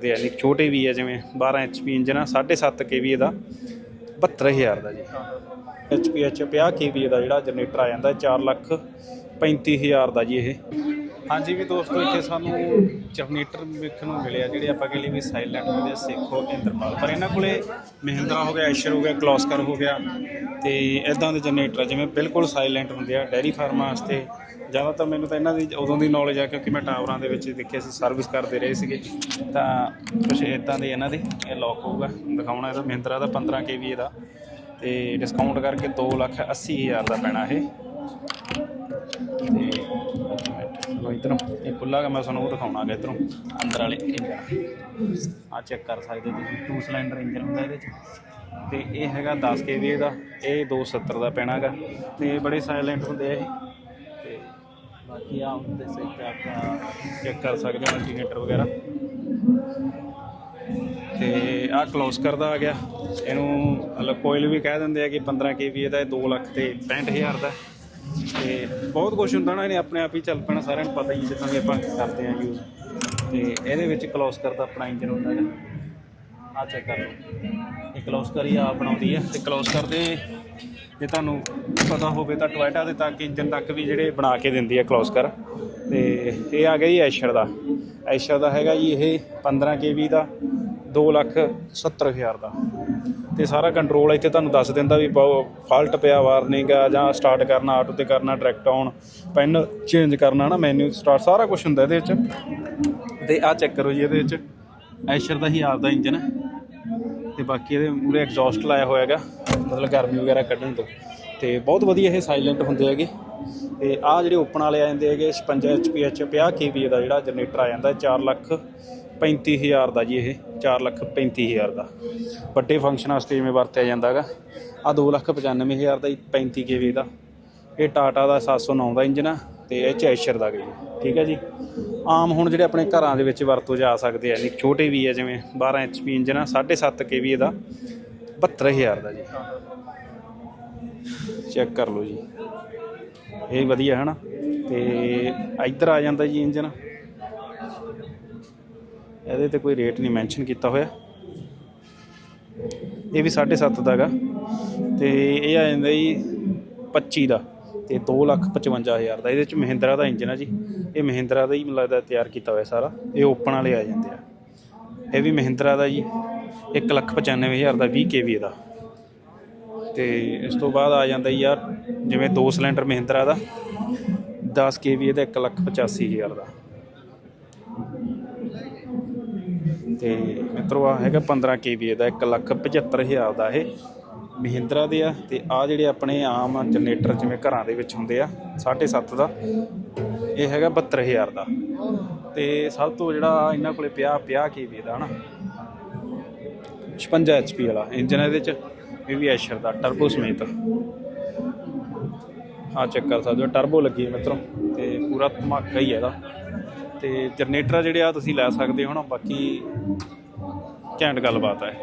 ਦੇ ਆ ਛੋਟੇ ਵੀ ਆ, ਜਿਵੇਂ 12 HP ਇੰਜਨ ਆ 7.5 kVA ਦਾ 72000 ਦਾ ਜੀ। HP ਚ 50 kVA ਦਾ ਜਿਹੜਾ ਜਨਰੇਟਰ ਆ ਜਾਂਦਾ 4 ਲੱਖ 35000 ਦਾ ਜੀ ਇਹ। ਹਾਂਜੀ ਵੀ ਦੋਸਤੋ, ਇੱਥੇ ਸਾਨੂੰ ਜਨਰੇਟਰ ਵੇਖਣ ਨੂੰ ਮਿਲਿਆ, ਜਿਹੜੇ ਆਪਾਂ ਕਹਿੰਦੇ ਵੀ ਸਾਇਲੈਂਟ ਹੁੰਦੇ ਆ, ਸੇਖੋ, ਇੰਦਰਪਾਲ। ਪਰ ਇਹਨਾਂ ਕੋਲੇ ਮਹਿੰਦਰਾ ਹੋ ਗਿਆ, ਐਸ਼ਰ ਹੋ ਗਿਆ, ਕਲੋਸਕਰ ਹੋ ਗਿਆ ਤੇ ਇਦਾਂ ਦੇ ਜਨਰੇਟਰ ਆ ਜਿਵੇਂ ਬਿਲਕੁਲ ਸਾਇਲੈਂਟ ਹੁੰਦੇ ਆ ਡੈਰੀ ਫਾਰਮਾਂ ਵਾਸਤੇ। ਜ਼ਿਆਦਾਤਰ ਮੈਨੂੰ ਤਾਂ ਇਹਨਾਂ ਦੀ ਉਦੋਂ ਦੀ ਨੌਲੇਜ ਆ ਕਿਉਂਕਿ ਮੈਂ ਟਾਵਰਾਂ ਦੇ ਵਿੱਚ ਦੇਖਿਆ ਸੀ ਸਰਵਿਸ ਕਰਦੇ ਰਹੇ ਸੀਗੇ। ਤਾਂ ਕੁਝ ਇਦਾਂ ਦੇ ਇਹਨਾਂ ਦੇ ਇਹ ਲੌਕ ਹੋਊਗਾ ਦਿਖਾਉਣਾ ਇਹਦਾ ਮਹਿੰਦਰਾ ਦਾ 15 kVA ਦਾ ਤੇ ਡਿਸਕਾਊਂਟ ਕਰਕੇ 2,80,000 ਦਾ ਪੈਣਾ ਇਹ। ਤੇ ਲੋ ਇਧਰੋਂ ਇਹ ਖੁੱਲਾ ਗਾ ਮੈਂ ਤੁਹਾਨੂੰ ਉਹ ਦਿਖਾਉਣਾ ਦਿਖਾਉਣਾਗਾ ਇਧਰੋਂ ਅੰਦਰ ਵਾਲੇ ਇੰਜਨ ਆ ਚੈੱਕ ਕਰ ਸਕਦੇ ਹੋ ਤੁਸੀਂ ਟੂ ਸਿਲੰਡਰ ਇੰਜਨ ਹੁੰਦਾ ਇਹਦੇ ਚ। ਤੇ ਇਹ ਹੈਗਾ 10 kVA ਦਾ, ਇਹ 270 ਦਾ ਪੈਣਾਗਾ ਤੇ ਬੜੇ ਸਾਇਲੈਂਟ ਹੁੰਦੇ ਆ ਇਹ। ਤੇ ਬਾਕੀ ਆ ਹੁੰਦੇ ਸੇ ਆਪਾਂ ਚੈੱਕ ਕਰ ਸਕਦੇ ਹੋ ਇੰਡੀਕੇਟਰ ਵਗੈਰਾ। ਤੇ ਆ ਕਲੋਜ਼ ਕਰਦਾ ਆ ਗਿਆ। ਇਹਨੂੰ ਮਤਲਬ ਕੋਇਲ ਵੀ ਕਹਿ ਦਿੰਦੇ ਆ ਕਿ 15 kVA ਦਾ ਇਹ 2 ਲੱਖ ਤੇ 65000 ਦਾ। ਤੇ ਬਹੁਤ ਕੁਝ ਹੁੰਦਾ ਨਾ, ਇਹਨੇ ਆਪਣੇ ਆਪ ਹੀ ਚੱਲ ਪੈਣਾ, ਸਾਰਿਆਂ ਨੂੰ ਪਤਾ ਹੀ ਜਿੱਦਾਂ ਵੀ ਆਪਾਂ ਕਰਦੇ ਆ ਯੂਜ਼ ਇਹਦੇ ਵਿੱਚ ਕਲੋਸਕਰ ਦਾ ਆਪਣਾ ਇੰਜਨ ਹੁੰਦਾ ਹੈ ਆ ਚੈੱਕ ਕਰ ਲਓ। ਇਹ ਕਲੋਸਕਰ ਹੀ ਆ ਬਣਾਉਂਦੀ ਹੈ ਤੇ ਕਲੋਸਕਰ ਦੇ ਜੇ ਤੁਹਾਨੂੰ ਪਤਾ ਹੋਵੇ ਤਾਂ ਟੋਇਟਾ ਦੇ ਤੱਕ ਇੰਜਨ ਤੱਕ ਵੀ ਜਿਹੜੇ ਬਣਾ ਕੇ ਦਿੰਦੀ ਹੈ ਕਲੋਸਕਰ ਤੇ ਇਹ ਆ ਗਿਆ ਜੀ ਐਸ਼ਰ ਦਾ। ਐਸ਼ਰ ਦਾ ਹੈਗਾ ਜੀ ਇਹ 15 kV ਦਾ 2 ਲੱਖ 70 ਹਜ਼ਾਰ ਦਾ। ਤੇ ਸਾਰਾ ਕੰਟਰੋਲ ਇੱਥੇ ਤੁਹਾਨੂੰ ਦੱਸ ਦਿੰਦਾ ਵੀ ਫਾਲਟ ਪਿਆ ਵਾਰਨਿੰਗ ਆ ਜਾਂ ਸਟਾਰਟ ਕਰਨਾ ਆਟੋ ਤੇ ਕਰਨਾ ਡਾਇਰੈਕਟ ਆਨ ਪੈਨ ਚੇਂਜ ਕਰਨਾ ਨਾ ਮੈਨੂ ਸਟਾਰਟ ਸਾਰਾ ਕੁਝ ਹੁੰਦਾ ਇਹਦੇ ਵਿੱਚ। ਤੇ ਆ ਚੈੱਕ ਕਰੋ ਜੀ ਇਹਦੇ ਵਿੱਚ। ਐਸ਼ਰ ਦਾ ਹੀ ਆਪਦਾ ਇੰਜਨ ਹੈ। ਤੇ ਬਾਕੀ ਇਹਦੇ ਮੂਰੇ ਐਗਜ਼ੌਸਟ ਲਾਇਆ ਹੋਇਆ ਹੈਗਾ। ਮਤਲਬ ਗਰਮੀ ਵਗੈਰਾ ਕੱਢਣ ਤੋਂ। ਤੇ ਬਹੁਤ ਵਧੀਆ ਇਹ ਸਾਇਲੈਂਟ ਹੁੰਦੇ ਹੈਗੇ। ਤੇ ਆ ਜਿਹੜੇ ਓਪਨ ਵਾਲੇ ਆ ਜਾਂਦੇ ਹੈਗੇ 56 HP H 50 kVA ਦਾ ਜਿਹੜਾ ਜਨਰੇਟਰ ਆ ਜਾਂਦਾ 4 ਲੱਖ 35000 ਦਾ ਜੀ ਇਹ। 4 ਲੱਖ 35000 ਦਾ। ਵੱਡੇ ਫੰਕਸ਼ਨ ਵਾਸਤੇ ਜਿਵੇਂ ਵਰਤਿਆ ਜਾਂਦਾ ਹੈਗਾ। ਆ 2 ਲੱਖ 95000 ਦਾ ਜੀ 35 kVA ਦਾ। ਇਹ ਟਾਟਾ ਦਾ 709 ਦਾ ਇੰਜਨ ਆ। ਤੇ ਇਹ ਚੈਸ਼ਰ ਐਸ਼ਰ ਦਾ ਜੀ ਠੀਕ ਹੈ ਜੀ? ਆਮ ਹੁਣ ਜਿਹੜੇ ਆਪਣੇ ਘਰਾਂ ਦੇ ਵਿੱਚ ਵਰਤੋਂ ਜਾ ਸਕਦੇ ਆ ਨਹੀਂ ਛੋਟੇ ਵੀ ਆ, ਜਿਵੇਂ 12 HP ਇੰਜਨ ਆ 7.5 kVA ਦਾ 72000 ਦਾ ਜੀ। ਚੈੱਕ ਕਰ ਲਓ ਜੀ। ਇਹ ਵਧੀਆ ਹੈ ਨਾ ਤੇ ਇੱਧਰ ਆ ਜਾਂਦਾ ਜੀ ਇੰਜਨ ਇਹਦੇ ਤੇ ਕੋਈ ਰੇਟ ਨਹੀਂ ਮੈਂਸ਼ਨ ਕੀਤਾ ਹੋਇਆ। ਇਹ ਵੀ 7.5 ਦਾ ਹੈਗਾ ਤੇ ਇਹ ਆ ਜਾਂਦਾ ਜੀ 25 ਦਾ। ਤੇ 255000 ਦਾ। ਇਹਦੇ ਚ ਮਹਿੰਦਰਾ ਦਾ ਇੰਜਨ ਆ ਜੀ। ਇਹ ਮਹਿੰਦਰਾ ਦਾ ਹੀ ਮੈਨੂੰ ਲੱਗਦਾ ਤਿਆਰ ਕੀਤਾ ਹੋਇਆ ਸਾਰਾ। ਇਹ ਓਪਨ ਵਾਲੇ ਆ ਜਾਂਦੇ ਆ। ਇਹ ਵੀ ਮਹਿੰਦਰਾ ਦਾ ਜੀ। 195000 ਦਾ 20 kVA ਦਾ। ਤੇ ਇਸ ਤੋਂ ਬਾਅਦ ਆ ਜਾਂਦਾ ਯਾਰ ਜਿਵੇਂ ਦੋ ਸਿਲੰਡਰ ਮਹਿੰਦਰਾ ਦਾ। 10 kVA ਦਾ 185000 ਦਾ। ਤੇ ਮਿੱਤਰੋ ਆ ਹੈਗਾ 15 kVA ਦਾ 175000 ਦਾ ਇਹ। ਮਹਿੰਦਰਾ ਦੇ ਆ ਤੇ ਆ ਜਿਹੜੇ ਆਪਣੇ ਆਮ ਜਨਰੇਟਰ ਜਿਵੇਂ ਘਰਾਂ ਦੇ ਵਿੱਚ ਹੁੰਦੇ ਆ 7.5 ਦਾ, ਇਹ ਹੈਗਾ 72000 ਦਾ। ਤੇ ਸਭ ਤੋਂ ਜਿਹੜਾ ਇਹਨਾਂ ਕੋਲੇ ਪਿਆ 50 ਕੇਵੀ ਦਾ ਹਨਾ? 56 HP ਵਾਲਾ, ਇੰਜਨ ਇਹਦੇ ਚ, ਇਹ ਵੀ ਐਸ਼ਰ ਦਾ ਟਰਬੋ ਸਮੇਤ। ਆ ਚੈੱਕ ਕਰ ਸਕਦੇ ਹੋ ਟਰਬੋ ਲੱਗੀ ਹੈ ਮਿੱਤਰੋ, ਤੇ ਪੂਰਾ ਧਮਾਕਾ ਹੀ ਹੈ ਇਹਦਾ। ਤੇ ਜਨਰੇਟਰ ਜਿਹੜੇ ਆ, ਤੁਸੀਂ ਲੈ ਸਕਦੇ ਹੋ ਨਾ ਬਾਕੀ ਘੈਂਟ ਗੱਲਬਾਤ ਹੈ।